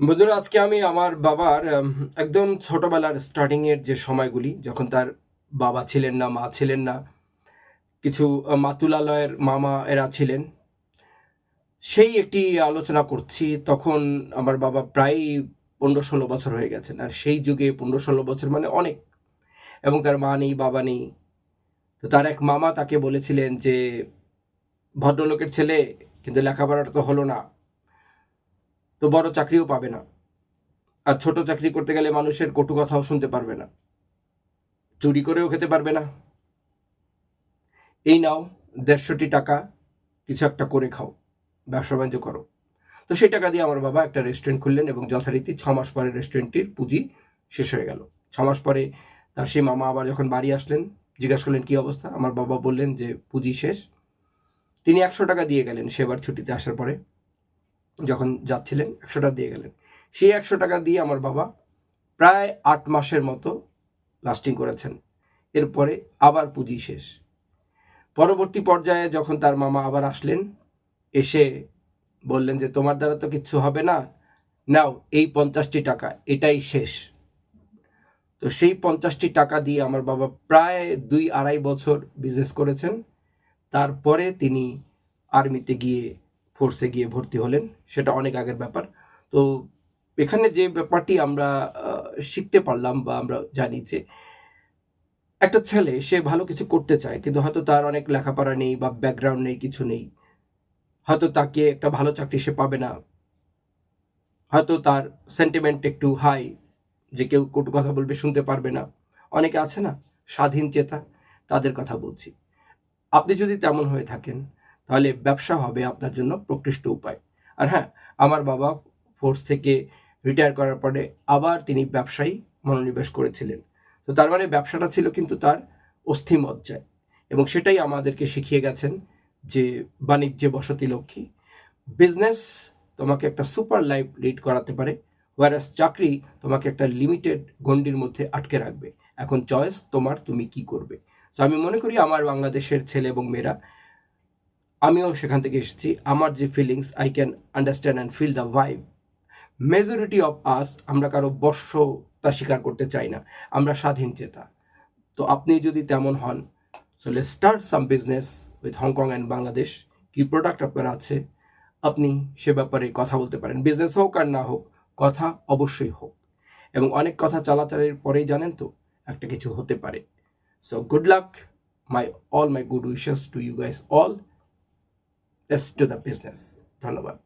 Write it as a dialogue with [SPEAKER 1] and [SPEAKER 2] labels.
[SPEAKER 1] বন্ধুরা, আজকে আমি আমার বাবার একদম ছোটবেলার স্টার্টিং এর যে সময়গুলি, যখন তার বাবা ছিলেন না, মা ছিলেন না, কিছু মাতুলালয়ের মামা এরা ছিলেন, সেই একটি আলোচনা করছি। তখন আমার বাবা প্রায় পনেরো ষোলো বছর হয়ে গেছেন, আর সেই যুগে পনেরো ষোলো বছর মানে অনেক। এবং তার মা নেই, বাবা নেই। তো তার এক মামা তাকে বলেছিলেন যে, ভদ্রলোকের ছেলে, কিন্তু লেখাপড়াটা তো হলো না। তো বড় চাকরিও পাবে না। আর ছোট চাকরি করতে গেলে মানুষের কটু কথাও শুনতে পারবে না। চুরি করেও খেতে পারবে না। এই নাও, দেড়শোটি টাকা, কিছু একটা করে খাও, ব্যবসা বাণিজ্য করো। তো সেই টাকা দিয়ে আমার বাবা একটা রেস্টুরেন্ট খুললেন এবং যথারীতি ছ মাস পরে রেস্টুরেন্টটির পুঁজি শেষ হয়ে গেল। ছ মাস পরে তার সেই মামা আবার যখন বাড়ি আসলেন, জিজ্ঞাসা করলেন, কী অবস্থা? আমার বাবা বললেন যে, পুঁজি শেষ। তিনি একশো টাকা দিয়ে গেলেন সেবার ছুটিতে আসার পরে। যখন যাচ্ছিলেন একশো টাকা দিয়ে গেলেন। সেই একশো টাকা দিয়ে আমার বাবা প্রায় আট মাসের মতো লাস্টিং করেছেন। এরপরে আবার পুঁজি শেষ। পরবর্তী পর্যায়ে যখন তার মামা আবার আসলেন, এসে বললেন যে, তোমার দ্বারা তো কিচ্ছু হবে না। নাও, এই পঞ্চাশটি টাকা, এটাই শেষ। তো সেই পঞ্চাশটি টাকা দিয়ে আমার বাবা প্রায় দুই আড়াই বছর বিজনেস করেছেন। তারপরে তিনি আর্মিতে গিয়ে ফোর্সে গিয়ে ভর্তি হলেন, সেটা অনেক আগের ব্যাপার। তো এখানে যে ব্যাপারটি আমরা শিখতে পারলাম বা আমরা জানি যে একটা ছেলে, সে ভালো কিছু করতে চায়, কিন্তু হয়তো তার অনেক লেখাপড়া নেই বা ব্যাকগ্রাউন্ড নেই, কিছু নেই। হয়তো তাকে একটা ভালো চাকরি সে পাবে না। হয়তো তার সেন্টিমেন্ট একটু হাই যে কেউ কটু কথা বলবে, শুনতে পারবে না। অনেকে আছে না, স্বাধীন চেতা, তাদের কথা বলছি। আপনি যদি তেমন হয়ে থাকেন তাহলে ব্যবসা হবে আপনার জন্য প্রকৃষ্ট উপায়। আর হ্যাঁ আমার বাবা ফোর্স থেকে রিটায়ার করার পরে আবার তিনি ব্যবসায়ী মনোনিবেশ করেছিলেন। তো তার মানে ব্যবসাটা ছিল কিন্তু তার অস্থিমজ্জায়। এবং সেটাই আমাদেরকে শিখিয়ে গেছেন যে বাণিজ্যে বসতি লক্ষ্মী। বিজনেস তোমাকে একটা সুপার লাইফ লিড করাতে পারে ওয়ারাস চাকরি তোমাকে একটা লিমিটেড গণ্ডির মধ্যে আটকে রাখবে। এখন চয়েস তোমার, তুমি কি করবে? তো আমি মনে করি আমার বাংলাদেশের ছেলে এবং মেয়েরা আমিও সেখান থেকে এসেছি। আমার যে feelings I can understand and feel the vibe majority of us আমরা কারও বর্ষতা স্বীকার করতে চাই না। আমরা স্বাধীন চেতা। তো আপনি যদি তেমন হন so let start some business with Hong Kong and Bangladesh কি প্রোডাক্ট আপনার আছে? আপনি সে ব্যাপারে কথা বলতে পারেন। বিজনেস হোক আর না হোক, কথা অবশ্যই হোক। এবং অনেক কথা চালাচালের পরেই জানেন তো, একটা কিছু হতে পারে। So good luck my all my good wishes to you guys all let's to the business ধন্যবাদ